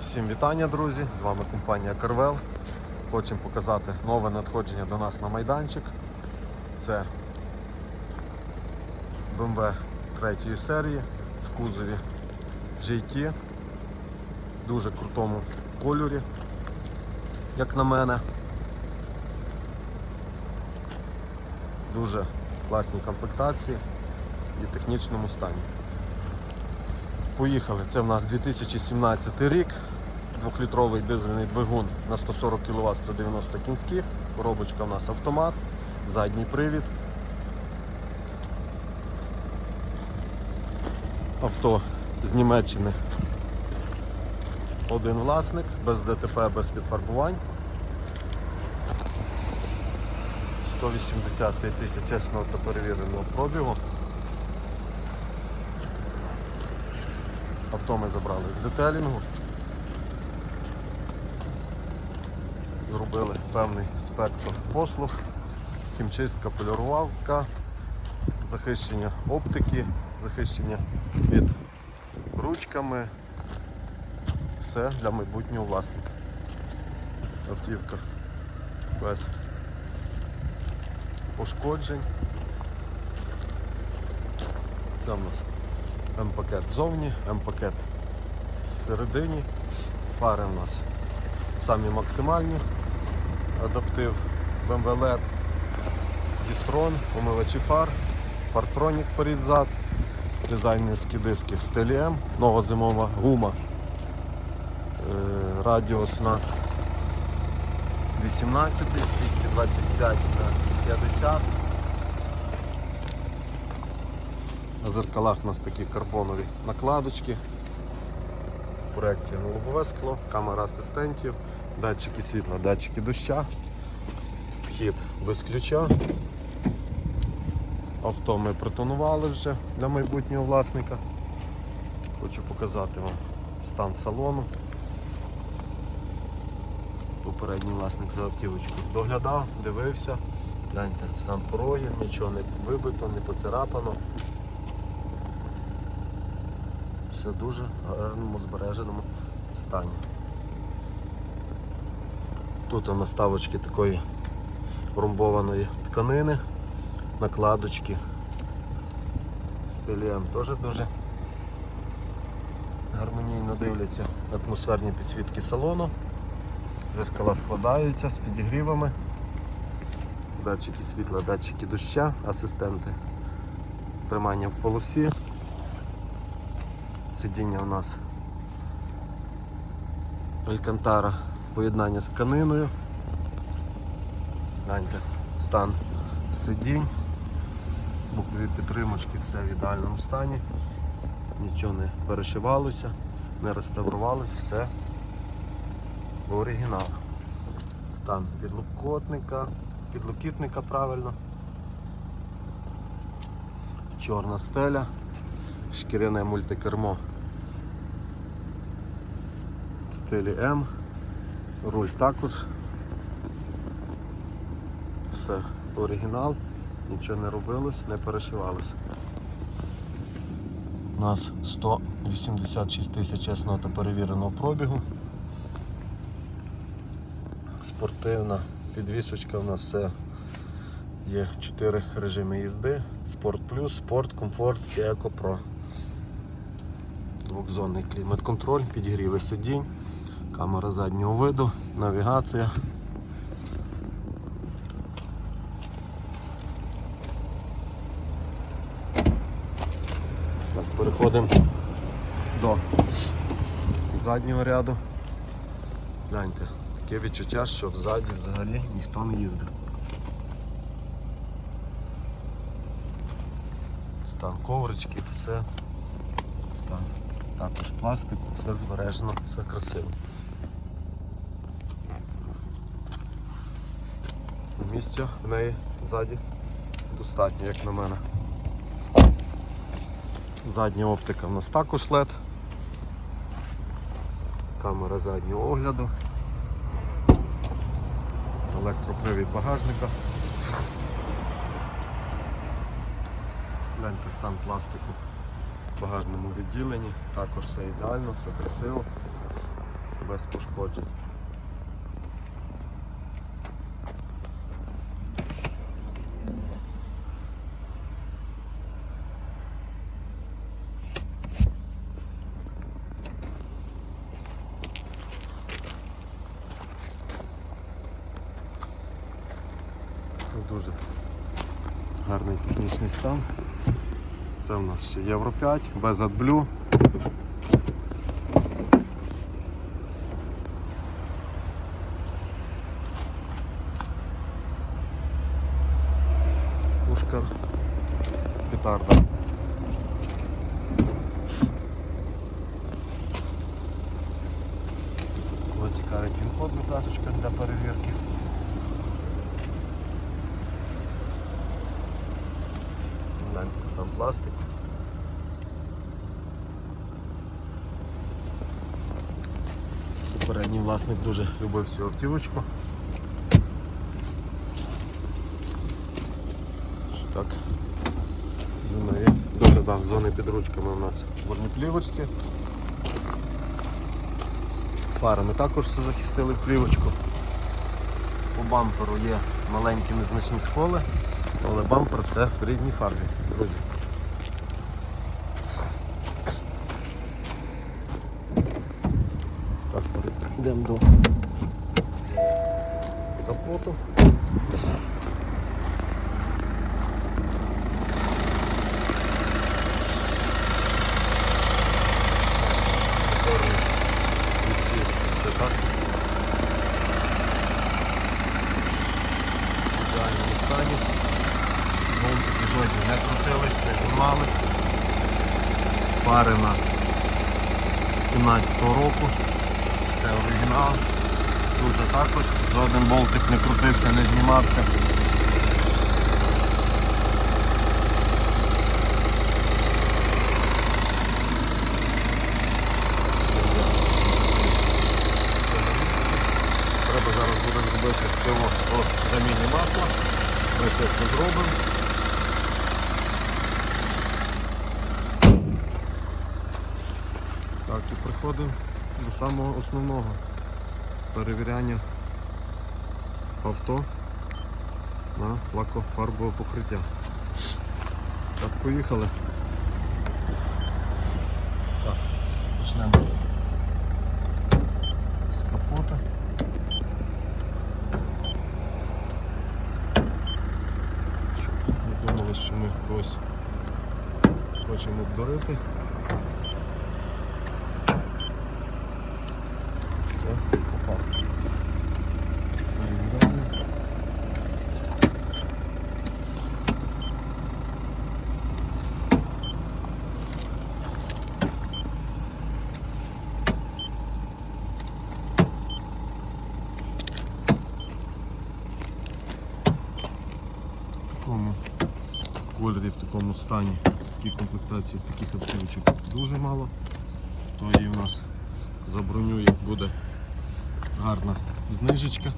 Всім вітання, друзі! З вами компанія Карвел. Хочемо показати нове надходження до нас на майданчик. Це BMW 3 серії в кузові GT. Дуже крутому кольорі, як на мене. Дуже класні комплектації і технічному стані. Поїхали. Це в нас 2017 рік. Двохлітровий дизельний двигун на 140 кВт 190 кінських. Коробочка в нас автомат, задній привід. Авто з Німеччини. Один власник, без ДТП, без підфарбувань. 185 тисяч чесного та перевіреного пробігу. Авто ми забрали з детелінгу. Зробили певний спектр послуг, хімчистка, полірувавка, захищення оптики, захищення під ручками. Все для майбутнього власника. Автівка без пошкоджень. Це в нас М-пакет ззовні, М-пакет всередині. Фари у нас самі максимальні. Адаптив BMW LED, Дістрон, помивачі фар, партронік перед-зад, дизайн диски в стилі М, нова зимова гума. Е, Радіус у нас 18, 225 на 50. На зеркалах у нас такі карбонові накладочки, проекція на лобове скло, камера асистентів, датчики світла, датчики доща, вхід без ключа. Авто ми протонували вже для майбутнього власника. Хочу показати вам стан салону. Попередній власник за автівочку доглядав, дивився. Гляньте, стан порогів, нічого не вибито, не поцарапано. Все дуже гарному збереженому стані. Тут наставочки такої румбованої тканини, накладочки стилієм теж дуже гармонійно дивляться атмосферні підсвітки салону. Зеркала складаються з підігрівами, датчики світла, датчики доща, асистенти тримання в полосі. Сидіння у нас Алькантара поєднання з тканиною. Гляньте, стан сидінь, бокові підтримочки, все в ідеальному стані, нічого не перешивалося, не реставрувалося, все в оригінал. Стан підлокотника, підлокітника правильно. Чорна стеля, шкіряне мультикермо в стилі М, руль також. Все оригінал, нічого не робилось, не перешивалось. У нас 186 тисяч чесного перевіреного пробігу. Спортивна підвісочка у нас все є 4 режими їзди. Спорт плюс, спорт, комфорт і Еко Про. Двохзонний клімат-контроль, підігріви сидінь, камера заднього виду, навігація. Так, переходимо до заднього ряду. Гляньте, таке відчуття, що взаді взагалі ніхто не їздив. Стан коврички, все. Також пластику, все збережено, все красиво. Місця в неї ззаді достатньо, як на мене. Задня оптика в нас також LED. Камера заднього огляду. Електропривід багажника. Гляньте стан пластику в багажному відділенні. Також все ідеально, все красиво. без пошкоджень. Дуже гарний технічний стан. Це у нас ще Євро 5, без AdBlue. Пушкар петарда. Ось цікавить він код, будь ласка, для перевірки. Гляньте, це там пластик. Попередній власник дуже любив цю автівочку. Що так за нею доглядав зони під ручками у нас в плівочці. Фарами також все захистили в плівочку. По бамперу є маленькі незначні сколи, але бампер все в рідній фарбі, друзі. Так, йдемо до капоту. Чорний відсік, все так. В ідеальному стані. Гонки жодні не крутились, не. Фари у нас 17-го року. Це оригінал. Тут також жоден болтик не крутився, не знімався. Треба зараз буде зробити пиво по заміні масла. Ми це все зробимо. Так, і приходимо до самого основного перевіряння авто на лакофарбове покриття. Так, поїхали. Так, почнемо з капота. Думали, що ми когось хочемо обдурити. Все, по факту. Перевіряємо. В такому кольорі, в такому стані, такій комплектації таких автівочок дуже мало. То і в нас за броню буде гарна знижечка.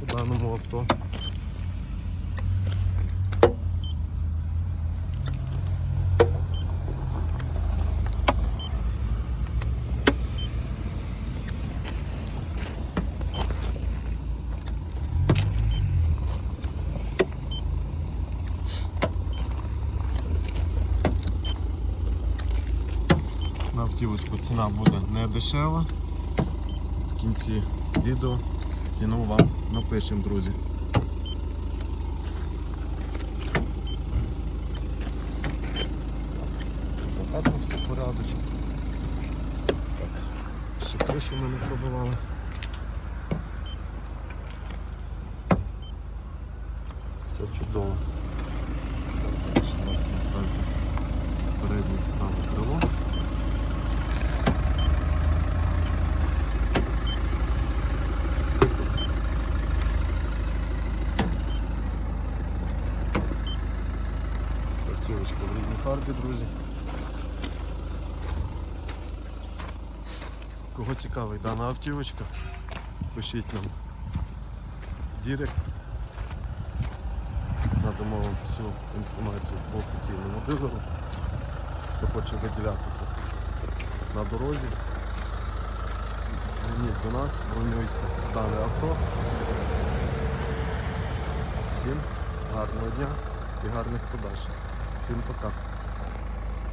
По даному авто. На автівочку ціна буде не дешева. В кінці відео ціну вам напишемо, друзі. Так, також все порядочок. Так, ще кришу ми не пробивали. Все чудово. Так, зараз у нас на сайті переднє праве крило. В фарбі, друзі. Кого цікавить дана автівочка, пишіть нам в дірект. Надо вам всю інформацію по офіційному дилеру. Хто хоче виділятися на дорозі, зверніть до нас, бронюйте дане авто. Всім гарного дня і гарних продаж. Всім пока.